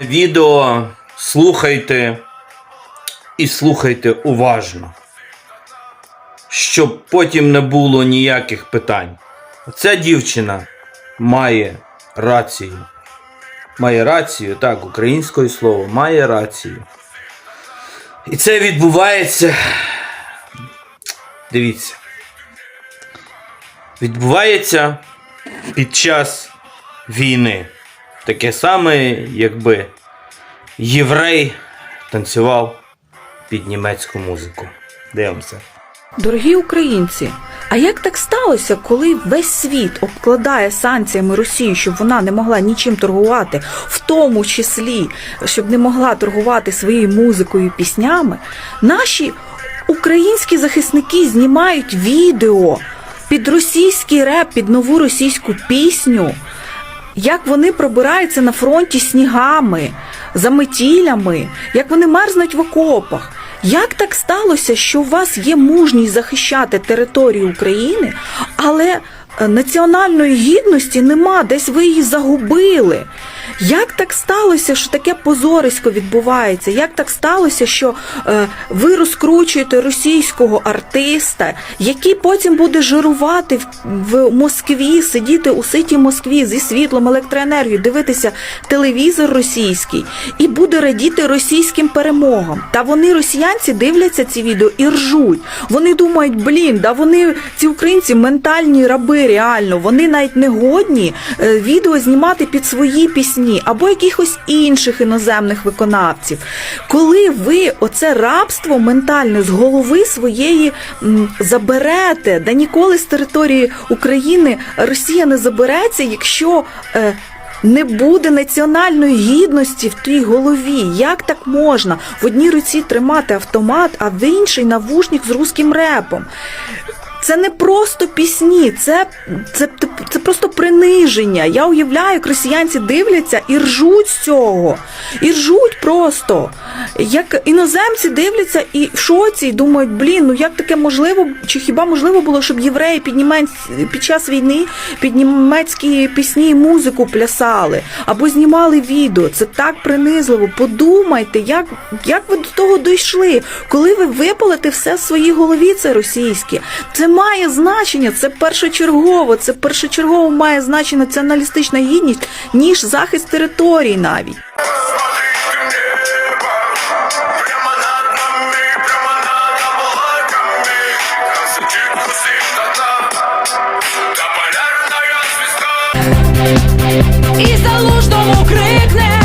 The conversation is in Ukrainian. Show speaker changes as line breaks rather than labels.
Відео слухайте і слухайте уважно, щоб потім не було ніяких питань. Ця дівчина має рацію. Має рацію, так, українською слово, має рацію. І це відбувається. Дивіться. Відбувається під час війни. Таке саме, якби єврей танцював під німецьку музику. Дивимося.
Дорогі українці, а як так сталося, коли весь світ обкладає санкціями Росію, щоб вона не могла нічим торгувати, в тому числі, щоб не могла торгувати своєю музикою і піснями, наші українські захисники знімають відео під російський реп, під нову російську пісню, як вони пробираються на фронті снігами, заметілями, як вони мерзнуть в окопах. Як так сталося, що у вас є мужність захищати територію України, але національної гідності нема, десь ви її загубили? Як так сталося, що таке позорисько відбувається? Як так сталося, що е, ви розкручуєте російського артиста, який потім буде жирувати в, в Москві, сидіти у ситі Москві зі світлом, електроенергією, дивитися телевізор російський і буде радіти російським перемогам? Та вони, росіянці, дивляться ці відео і ржуть. Вони думають, блін, да вони ці українці ментальні раби, реально. Вони навіть не годні е, відео знімати під свої пісні або якихось інших іноземних виконавців. Коли ви оце рабство ментальне з голови своєї заберете, да ніколи з території України Росія не забереться, якщо. Е, не буде національної гідності в тій голові. Як так можна в одній руці тримати автомат, а в іншій навушник з руським репом? Це не просто пісні, це, це, це просто приниження. Я уявляю, як росіянці дивляться і ржуть з цього. І ржуть просто. Як іноземці дивляться і в шоці, і думають, блін, ну як таке можливо, чи хіба можливо було, щоб євреї під, німець, під час війни під німецькі пісні і музику плясали або знімали відео? Це так принизливо. Подумайте, як, як ви до того дійшли, коли ви випалите все в своїй голові, це російське. Це має значення, це першочергово, це першочергово має значення націоналістична гідність, ніж захист територій навіть.
І залужному Крим